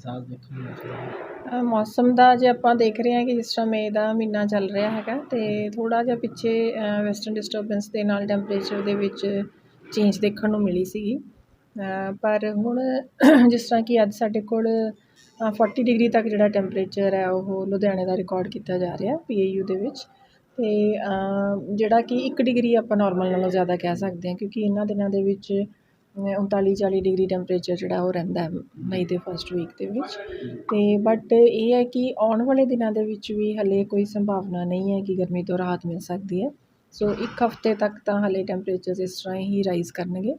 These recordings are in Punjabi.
ਮਿਜ਼ਾਜ ਦੇਖਣ ਨੂੰ ਮਿਲ ਮੌਸਮ ਦਾ ਜੇ ਆਪਾਂ ਦੇਖ ਰਹੇ ਹਾਂ ਕਿ ਜਿਸ ਤਰ੍ਹਾਂ ਮਈ ਦਾ ਮਹੀਨਾ ਚੱਲ ਰਿਹਾ ਹੈਗਾ ਅਤੇ ਥੋੜ੍ਹਾ ਜਿਹਾ ਪਿੱਛੇ ਵੈਸਟਰਨ ਡਿਸਟਰਬੈਂਸ ਦੇ ਨਾਲ ਟੈਂਪਰੇਚਰ ਦੇ ਵਿੱਚ ਚੇਂਜ ਦੇਖਣ ਨੂੰ ਮਿਲੀ ਸੀਗੀ। ਪਰ ਹੁਣ ਜਿਸ ਤਰ੍ਹਾਂ ਕਿ ਅੱਜ ਸਾਡੇ ਕੋਲ ਫੋਰਟੀ ਡਿਗਰੀ ਤੱਕ ਜਿਹੜਾ ਟੈਂਪਰੇਚਰ ਹੈ, ਉਹ ਲੁਧਿਆਣੇ ਦਾ ਰਿਕਾਰਡ ਕੀਤਾ ਜਾ ਰਿਹਾ ਪੀ ਏ ਯੂ ਦੇ ਵਿੱਚ। ਅਤੇ ਜਿਹੜਾ ਕਿ ਇੱਕ ਡਿਗਰੀ ਆਪਾਂ ਨੋਰਮਲ ਨਾਲੋਂ ਜ਼ਿਆਦਾ ਕਹਿ ਸਕਦੇ ਹਾਂ, ਕਿਉਂਕਿ ਇਹਨਾਂ ਦਿਨਾਂ ਦੇ ਵਿੱਚ 39 40 ਡਿਗਰੀ ਟੈਂਪਰੇਚਰ ਜਿਹੜਾ ਉਹ ਰਹਿੰਦਾ ਮਈ ਦੇ ਫਸਟ ਵੀਕ ਦੇ ਵਿੱਚ। ਅਤੇ ਬਟ ਇਹ ਹੈ ਕਿ ਆਉਣ ਵਾਲੇ ਦਿਨਾਂ ਦੇ ਵਿੱਚ ਵੀ ਹਲੇ ਕੋਈ ਸੰਭਾਵਨਾ ਨਹੀਂ ਹੈ ਕਿ ਗਰਮੀ ਤੋਂ ਰਾਹਤ ਮਿਲ ਸਕਦੀ ਹੈ। ਸੋ ਇੱਕ ਹਫ਼ਤੇ ਤੱਕ ਤਾਂ ਹਾਲੇ ਟੈਂਪਰੇਚਰਸ ਇਸ ਤਰ੍ਹਾਂ ਹੀ ਰਾਈਜ਼ ਕਰਨਗੇ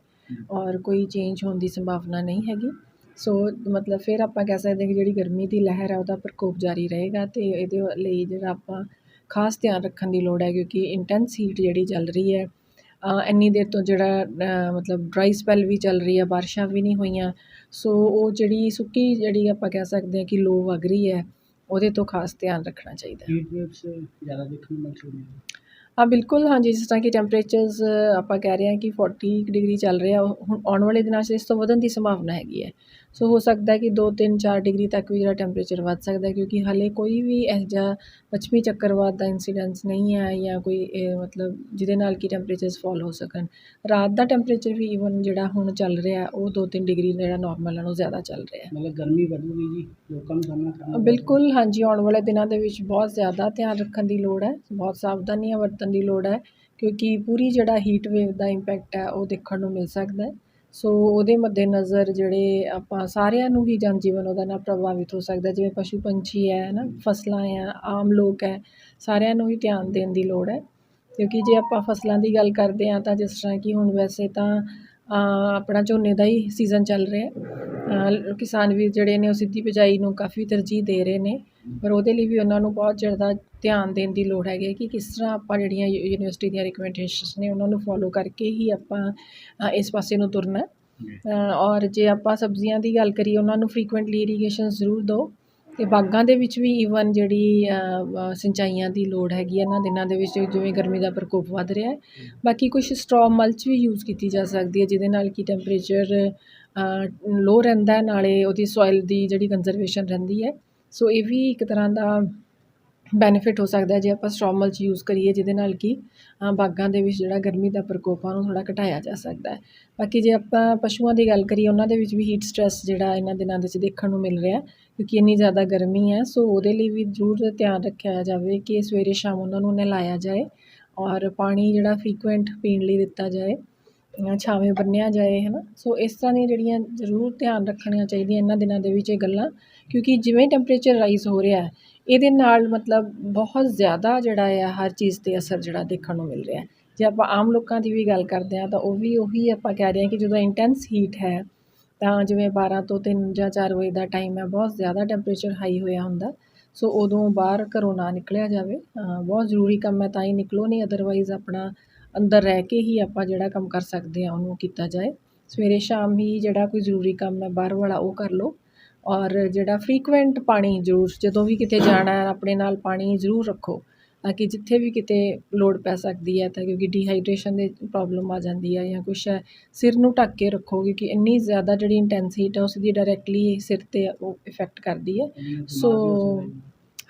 ਔਰ ਕੋਈ ਚੇਂਜ ਹੋਣ ਦੀ ਸੰਭਾਵਨਾ ਨਹੀਂ ਹੈਗੀ। ਸੋ ਮਤਲਬ ਫਿਰ ਆਪਾਂ ਕਹਿ ਸਕਦੇ ਕਿ ਜਿਹੜੀ ਗਰਮੀ ਦੀ ਲਹਿਰ ਹੈ ਉਹਦਾ ਪ੍ਰਕੋਪ ਜਾਰੀ ਰਹੇਗਾ ਅਤੇ ਇਹਦੇ ਲਈ ਜਿਹੜਾ ਆਪਾਂ ਖਾਸ ਧਿਆਨ ਰੱਖਣ ਦੀ ਲੋੜ ਹੈ ਕਿਉਂਕਿ ਇੰਟੈਂਸ ਹੀਟ ਜਿਹੜੀ ਚੱਲ ਰਹੀ ਹੈ ਇੰਨੀ ਦੇਰ ਤੋਂ ਜਿਹੜਾ ਮਤਲਬ ਡਰਾਈ ਸਪੈੱਲ ਵੀ ਚੱਲ ਰਹੀ ਹੈ ਬਾਰਿਸ਼ਾਂ ਵੀ ਨਹੀਂ ਹੋਈਆਂ। ਸੋ ਉਹ ਜਿਹੜੀ ਸੁੱਕੀ ਜਿਹੜੀ ਆਪਾਂ ਕਹਿ ਸਕਦੇ ਹਾਂ ਕਿ ਲੋ ਵਗ ਰਹੀ ਹੈ, ਉਹਦੇ ਤੋਂ ਖਾਸ ਧਿਆਨ ਰੱਖਣਾ ਚਾਹੀਦਾ। ਹੈ ਬਿਲਕੁਲ ਹਾਂਜੀ ਜਿਸ ਤਰ੍ਹਾਂ ਕਿ ਟੈਂਪਰੇਚਰਸ ਆਪਾਂ ਕਹਿ ਰਹੇ ਹਾਂ ਕਿ 40 ਡਿਗਰੀ ਚੱਲ ਰਿਹਾ ਹੁਣ ਆਉਣ ਵਾਲੇ ਦਿਨਾਂ 'ਚ ਇਸ ਤੋਂ ਵਧਣ ਦੀ ਸੰਭਾਵਨਾ ਹੈਗੀ ਹੈ। ਸੋ ਹੋ ਸਕਦਾ ਹੈ ਕਿ 2 3 4 ਡਿਗਰੀ ਤੱਕ ਵੀ ਜਿਹੜਾ ਟੈਂਪਰੇਚਰ ਵੱਧ ਸਕਦਾ ਕਿਉਂਕਿ ਹਾਲੇ ਕੋਈ ਵੀ ਇਹੋ ਜਿਹਾ ਪੱਛਮੀ ਚੱਕਰਵਾਤ ਦਾ ਇਨਸੀਡੈਂਸ ਨਹੀਂ ਹੈ ਜਾਂ ਕੋਈ ਮਤਲਬ ਜਿਹਦੇ ਨਾਲ ਕਿ ਟੈਂਪਰੇਚਰਸ ਫਾਲ ਹੋ ਸਕਣ। ਰਾਤ ਦਾ ਟੈਂਪਰੇਚਰ ਵੀ ਈਵਨ ਜਿਹੜਾ ਹੁਣ ਚੱਲ ਰਿਹਾ ਉਹ 2 3 ਡਿਗਰੀ ਜਿਹੜਾ ਨਾਰਮਲ ਨਾਲੋਂ ਜ਼ਿਆਦਾ ਚੱਲ ਰਿਹਾ ਹੈ। ਮਤਲਬ ਗਰਮੀ ਵਧੂਗੀ ਜੀ ਲੋਕਾਂ ਨੂੰ ਸਾਹਮਣਾ ਕਰਨਾ ਬਿਲਕੁਲ ਹਾਂਜੀ ਆਉਣ ਵਾਲੇ ਦਿਨਾਂ ਦੇ ਵਿੱਚ ਬਹੁਤ ਜ਼ਿਆਦਾ ਧਿਆਨ ਰੱਖਣ ਦੀ ਲੋੜ ਹੈ ਬਹੁਤ ਸਾਵਧਾਨੀਆਂ ਵਰਤਣ ਦੀ ਲੋੜ ਹੈ, ਕਿਉਂਕਿ ਪੂਰੀ ਜਿਹੜਾ ਹੀਟ ਵੇਵ ਦਾ ਇੰਪੈਕਟ ਹੈ, ਉਹ ਦੇਖਣ ਨੂੰ ਮਿਲ ਸਕਦਾ ਹੈ। ਸੋ ਉਹਦੇ ਮੱਦੇਨਜ਼ਰ ਜਿਹੜੇ ਆਪਾਂ ਸਾਰਿਆਂ ਨੂੰ ਹੀ ਜਨਜੀਵਨ ਉਹਦਾ ਨਾਲ ਪ੍ਰਭਾਵਿਤ ਹੋ ਸਕਦਾ ਜਿਵੇਂ ਪਸ਼ੂ ਪੰਛੀ ਹੈ ਹੈ ਨਾ, ਫਸਲਾਂ ਆ ਆਮ ਲੋਕ ਹੈ, ਸਾਰਿਆਂ ਨੂੰ ਹੀ ਧਿਆਨ ਦੇਣ ਦੀ ਲੋੜ ਹੈ। ਕਿਉਂਕਿ ਜੇ ਆਪਾਂ ਫਸਲਾਂ ਦੀ ਗੱਲ ਕਰਦੇ ਹਾਂ ਤਾਂ ਜਿਸ ਤਰ੍ਹਾਂ ਕਿ ਹੁਣ ਵੈਸੇ ਤਾਂ ਆਪਣਾ ਝੋਨੇ ਦਾ ਹੀ ਸੀਜ਼ਨ ਚੱਲ ਰਿਹਾ ਕਿਸਾਨ ਵੀਰ ਜਿਹੜੇ ਨੇ ਉਹ ਸਿੱਧੀ ਬਿਜਾਈ ਨੂੰ ਕਾਫੀ ਤਰਜੀਹ ਦੇ ਰਹੇ ਨੇ ਪਰ ਉਹਦੇ ਲਈ ਵੀ ਉਹਨਾਂ ਨੂੰ ਬਹੁਤ ਜ਼ਿਆਦਾ ਧਿਆਨ ਦੇਣ ਦੀ ਲੋੜ ਹੈਗੀ ਕਿ ਕਿਸ ਤਰ੍ਹਾਂ ਆਪਾਂ ਜਿਹੜੀਆਂ ਯੂਨੀਵਰਸਿਟੀ ਦੀਆਂ ਰਿਕਮੈਂਡੇਸ਼ਨਸ ਨੇ ਉਹਨਾਂ ਨੂੰ ਫੋਲੋ ਕਰਕੇ ਹੀ ਆਪਾਂ ਇਸ ਪਾਸੇ ਨੂੰ ਤੁਰਨਾ ਔਰ ਜੇ ਆਪਾਂ ਸਬਜ਼ੀਆਂ ਦੀ ਗੱਲ ਕਰੀਏ ਉਹਨਾਂ ਨੂੰ ਫਰੀਕੁਐਂਟਲੀ ਇਰੀਗੇਸ਼ਨ ਜ਼ਰੂਰ ਦਿਓ। ਅਤੇ ਬਾਗਾਂ ਦੇ ਵਿੱਚ ਵੀ ਈਵਨ ਜਿਹੜੀ ਸਿੰਚਾਈਆਂ ਦੀ ਲੋੜ ਹੈਗੀ ਹੈ ਇਹਨਾਂ ਦਿਨਾਂ ਦੇ ਵਿੱਚ ਜਿਵੇਂ ਗਰਮੀ ਦਾ ਪ੍ਰਕੋਪ ਵੱਧ ਰਿਹਾ ਹੈ। ਬਾਕੀ ਕੁਛ ਸਟ੍ਰੋ ਮਲਚ ਵੀ ਯੂਜ਼ ਕੀਤੀ ਜਾ ਸਕਦੀ ਹੈ ਜਿਹਦੇ ਨਾਲ ਕਿ ਟੈਂਪਰੇਚਰ ਲੋ ਰਹਿੰਦਾ ਨਾਲੇ ਉਹਦੀ ਸੋਇਲ ਦੀ ਜਿਹੜੀ ਕੰਜ਼ਰਵੇਸ਼ਨ ਰਹਿੰਦੀ ਹੈ। ਸੋ ਇਹ ਵੀ ਇੱਕ ਤਰ੍ਹਾਂ ਦਾ ਬੈਨੀਫਿਟ ਹੋ ਸਕਦਾ ਜੇ ਆਪਾਂ ਸਟ੍ਰੋ ਮਲਚ ਯੂਜ਼ ਕਰੀਏ ਜਿਹਦੇ ਨਾਲ ਕਿ ਬਾਗਾਂ ਦੇ ਵਿੱਚ ਜਿਹੜਾ ਗਰਮੀ ਦਾ ਪ੍ਰਕੋਪ ਆ, ਉਹਨੂੰ ਥੋੜ੍ਹਾ ਘਟਾਇਆ ਜਾ ਸਕਦਾ ਬਾਕੀ ਜੇ ਆਪਾਂ ਪਸ਼ੂਆਂ ਦੀ ਗੱਲ ਕਰੀਏ, ਉਹਨਾਂ ਦੇ ਵਿੱਚ ਵੀ ਹੀਟ ਸਟ੍ਰੈਸ ਜਿਹੜਾ ਇਹਨਾਂ ਦਿਨਾਂ ਦੇ ਵਿੱਚ ਦੇਖਣ ਨੂੰ ਮਿਲ ਰਿਹਾ ਕਿਉਂਕਿ ਇੰਨੀ ਜ਼ਿਆਦਾ ਗਰਮੀ ਹੈ, ਸੋ ਉਹਦੇ ਲਈ ਵੀ ਜ਼ਰੂਰ ਧਿਆਨ ਰੱਖਿਆ ਜਾਵੇ ਕਿ ਸਵੇਰੇ ਸ਼ਾਮ ਉਹਨਾਂ ਨੂੰ ਨਹਿਲਾਇਆ ਜਾਏ ਔਰ ਪਾਣੀ ਜਿਹੜਾ ਫਰੀਕੁਐਂਟ ਪੀਣ ਲਈ ਦਿੱਤਾ ਜਾਏ। ਛਾਵੇਂ ਬੰਨ੍ਹਿਆ ਜਾਏ ਹੈ ਨਾ ਸੋ ਇਸ ਤਰ੍ਹਾਂ ਦੀਆਂ ਜਿਹੜੀਆਂ ਜ਼ਰੂਰ ਧਿਆਨ ਰੱਖਣੀਆਂ ਚਾਹੀਦੀਆਂ ਇਹਨਾਂ ਦਿਨਾਂ ਦੇ ਵਿੱਚ ਇਹ ਗੱਲਾਂ, ਕਿਉਂਕਿ ਜਿਵੇਂ ਟੈਂਪਰੇਚਰ ਰਾਈਜ਼ ਹੋ ਰਿਹਾ, ਇਹਦੇ ਨਾਲ ਮਤਲਬ ਬਹੁਤ ਜ਼ਿਆਦਾ ਜਿਹੜਾ ਆ, ਹਰ ਚੀਜ਼ 'ਤੇ ਅਸਰ ਜਿਹੜਾ ਦੇਖਣ ਨੂੰ ਮਿਲ ਰਿਹਾ। ਜੇ ਆਪਾਂ ਆਮ ਲੋਕਾਂ ਦੀ ਵੀ ਗੱਲ ਕਰਦੇ ਹਾਂ, ਤਾਂ ਉਹ ਵੀ ਉਹੀ ਆਪਾਂ ਕਹਿ ਰਹੇ ਹਾਂ ਕਿ ਜਦੋਂ ਇੰਟੈਂਸ ਹੀਟ ਹੈ, ਤਾਂ ਜਿਵੇਂ 12 ਤੋਂ ਤਿੰਨ ਜਾਂ ਚਾਰ ਵਜੇ ਦਾ ਟਾਈਮ ਹੈ, ਬਹੁਤ ਜ਼ਿਆਦਾ ਟੈਂਪਰੇਚਰ ਹਾਈ ਹੋਇਆ ਹੁੰਦਾ। ਸੋ ਉਦੋਂ ਬਾਹਰ ਘਰੋਂ ਨਾ ਨਿਕਲਿਆ ਜਾਵੇ। ਬਹੁਤ ਜ਼ਰੂਰੀ ਕੰਮ ਹੈ, ਤਾਂ ਹੀ ਨਿਕਲੋ, ਨਹੀਂ ਅਦਰਵਾਈਜ਼ ਆਪਣਾ ਅੰਦਰ ਰਹਿ ਕੇ ਹੀ ਆਪਾਂ ਜਿਹੜਾ ਕੰਮ ਕਰ ਸਕਦੇ ਹਾਂ ਉਹਨੂੰ ਕੀਤਾ ਜਾਏ। ਸਵੇਰੇ ਸ਼ਾਮ ਹੀ ਜਿਹੜਾ ਕੋਈ ਜ਼ਰੂਰੀ ਕੰਮ ਹੈ ਬਾਹਰ ਵਾਲਾ ਉਹ ਕਰ ਲਓ। ਔਰ ਜਿਹੜਾ ਫਰੀਕੁਐਂਟ ਪਾਣੀ ਜ਼ਰੂਰ ਜਦੋਂ ਵੀ ਕਿਤੇ ਜਾਣਾ ਹੈ ਆਪਣੇ ਨਾਲ ਪਾਣੀ ਜ਼ਰੂਰ ਰੱਖੋ ਤਾਂ ਕਿ ਜਿੱਥੇ ਵੀ ਕਿਤੇ ਲੋੜ ਪੈ ਸਕਦੀ ਹੈ ਤਾਂ ਕਿਉਂਕਿ ਡੀਹਾਈਡਰੇਸ਼ਨ ਦੀ ਪ੍ਰੋਬਲਮ ਆ ਜਾਂਦੀ ਹੈ ਜਾਂ ਕੁਛ ਹੈ ਸਿਰ ਨੂੰ ਢੱਕ ਕੇ ਰੱਖੋ ਕਿਉਂਕਿ ਇੰਨੀ ਜ਼ਿਆਦਾ ਜਿਹੜੀ ਇੰਟੈਂਸ ਹੀਟ ਹੈ ਉਸ ਦੀ ਡਾਇਰੈਕਟਲੀ ਸਿਰ 'ਤੇ ਉਹ ਇਫੈਕਟ ਕਰਦੀ ਹੈ। ਸੋ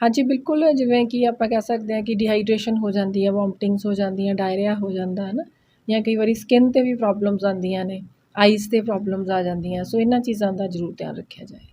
ਹਾਂਜੀ, ਬਿਲਕੁਲ ਜਿਵੇਂ ਕਿ ਆਪਾਂ ਕਹਿ ਸਕਦੇ ਹਾਂ ਕਿ ਡੀਹਾਈਡਰੇਸ਼ਨ ਹੋ ਜਾਂਦੀ ਹੈ ਵੋਮਟਿੰਗਸ ਹੋ ਜਾਂਦੀਆਂ ਡਾਇਰੀਆ ਹੋ ਜਾਂਦਾ, ਹੈ ਨਾ? ਜਾਂ ਕਈ ਵਾਰੀ ਸਕਿਨ 'ਤੇ ਵੀ ਪ੍ਰੋਬਲਮਸ ਆਉਂਦੀਆਂ ਨੇ ਆਈਜ਼ 'ਤੇ ਪ੍ਰੋਬਲਮਸ ਆ ਜਾਂਦੀਆਂ, ਸੋ ਇਹਨਾਂ ਚੀਜ਼ਾਂ ਦਾ ਜ਼ਰੂਰ ਧਿਆਨ ਰੱਖਿਆ ਜਾਏ।